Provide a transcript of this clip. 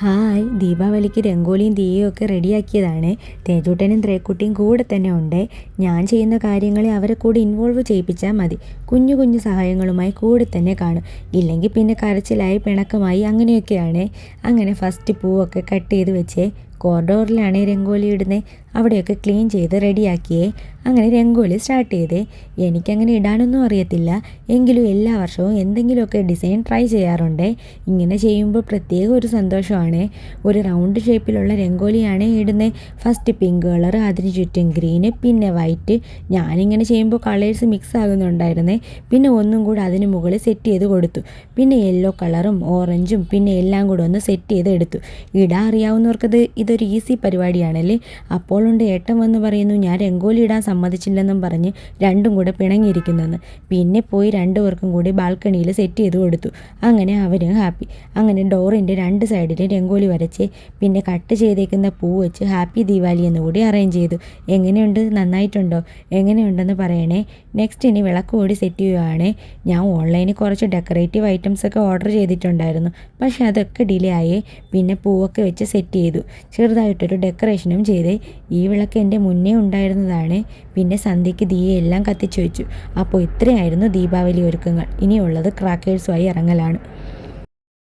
Hi ദീപാവലിക്ക് രംഗോലിയും തീയും ഒക്കെ റെഡിയാക്കിയതാണ്. തേജൂട്ടനും ത്രേക്കുട്ടിയും കൂടെ തന്നെ ഉണ്ട്. ഞാൻ ചെയ്യുന്ന കാര്യങ്ങളെ അവരെ കൂടെ ഇൻവോൾവ് ചെയ്യിപ്പിച്ചാൽ മതി. കുഞ്ഞു കുഞ്ഞു സഹായങ്ങളുമായി കൂടെ തന്നെ കാണും. ഇല്ലെങ്കിൽ പിന്നെ കരച്ചിലായി പിണക്കമായി അങ്ങനെയൊക്കെയാണ്. അങ്ങനെ ഫസ്റ്റ് പൂവൊക്കെ കട്ട് ചെയ്ത് വെച്ച് കോറിഡോറിലാണ് രംഗോലി ഇടുന്നത് അവിടെയൊക്കെ ക്ലീൻ ചെയ്ത് റെഡിയാക്കിയേ. അങ്ങനെ രംഗോലി സ്റ്റാർട്ട് ചെയ്തേ. എനിക്കങ്ങനെ ഇടാനൊന്നും അറിയത്തില്ല. എങ്കിലും എല്ലാ വർഷവും എന്തെങ്കിലുമൊക്കെ ഡിസൈൻ ട്രൈ ചെയ്യാറുണ്ട്. ഇങ്ങനെ ചെയ്യുമ്പോൾ പ്രത്യേക ഒരു സന്തോഷമാണ്. ഒരു റൗണ്ട് ഷേപ്പിലുള്ള രംഗോലിയാണ് ഇടുന്നത് ഫസ്റ്റ് പിങ്ക് കളർ അതിന് ചുറ്റും ഗ്രീന് പിന്നെ വൈറ്റ്. ഞാനിങ്ങനെ ചെയ്യുമ്പോൾ കളേഴ്സ് മിക്സ് ആകുന്നുണ്ടായിരുന്നേ. പിന്നെ ഒന്നും കൂടെ അതിന് മുകളിൽ സെറ്റ് ചെയ്ത് കൊടുത്തു. പിന്നെ യെല്ലോ കളറും ഓറഞ്ചും പിന്നെ എല്ലാം കൂടെ ഒന്ന് സെറ്റ് ചെയ്ത് എടുത്തു ഇടാൻ അറിയാവുന്നവർക്കത് ഇതൊരു ഈസി പരിപാടിയാണല്ലേ? അപ്പോൾ ഉണ്ട് ഏട്ടൻ വന്ന് പറയുന്നു ഞാൻ രംഗോലി ഇടാൻ സമ്മതിച്ചില്ലെന്നും പറഞ്ഞ് രണ്ടും കൂടെ പിണങ്ങിയിരിക്കുന്നെന്ന്. പിന്നെ പോയി രണ്ടുപേർക്കും കൂടി ബാൽക്കണിയിൽ സെറ്റ് ചെയ്ത് കൊടുത്തു. അങ്ങനെ അവരും ഹാപ്പി. അങ്ങനെ ഡോറിന്റെ രണ്ട് സൈഡിൽ രംഗോലി വരച്ച് പിന്നെ കട്ട് ചെയ്തേക്കുന്ന പൂ വെച്ച് ഹാപ്പി ദീപാവലി എന്ന് കൂടി അറേഞ്ച് ചെയ്തു. എങ്ങനെയുണ്ട്? നന്നായിട്ടുണ്ടോ? എങ്ങനെയുണ്ടെന്ന് പറയണേ. നെക്സ്റ്റ് ഇനി വിളക്ക് കൂടി സെറ്റ് ചെയ്യുവാണ്. ഞാൻ ഓൺലൈനിൽ കുറച്ച് ഡെക്കറേറ്റീവ് ഐറ്റംസ് ഒക്കെ ഓർഡർ ചെയ്തിട്ടുണ്ടായിരുന്നു. പക്ഷെ അതൊക്കെ ഡിലേ ആയി. പിന്നെ പൂവൊക്കെ വെച്ച് സെറ്റ് ചെയ്തു. ചെറുതായിട്ടൊരു ഡെക്കറേഷനും ചെയ്ത്. ഈ വിളക്ക് എന്റെ മുന്നേ ഉണ്ടായിരുന്നതാണ്. പിന്നെ സന്ധ്യയ്ക്ക് ദീയെല്ലാം കത്തിച്ചു വെച്ചു അപ്പോൾ ഇത്രയായിരുന്നു ദീപാവലി ഒരുക്കങ്ങൾ. ഇനിയുള്ളത് ക്രാക്കേഴ്സുമായി ഇറങ്ങലാണ്.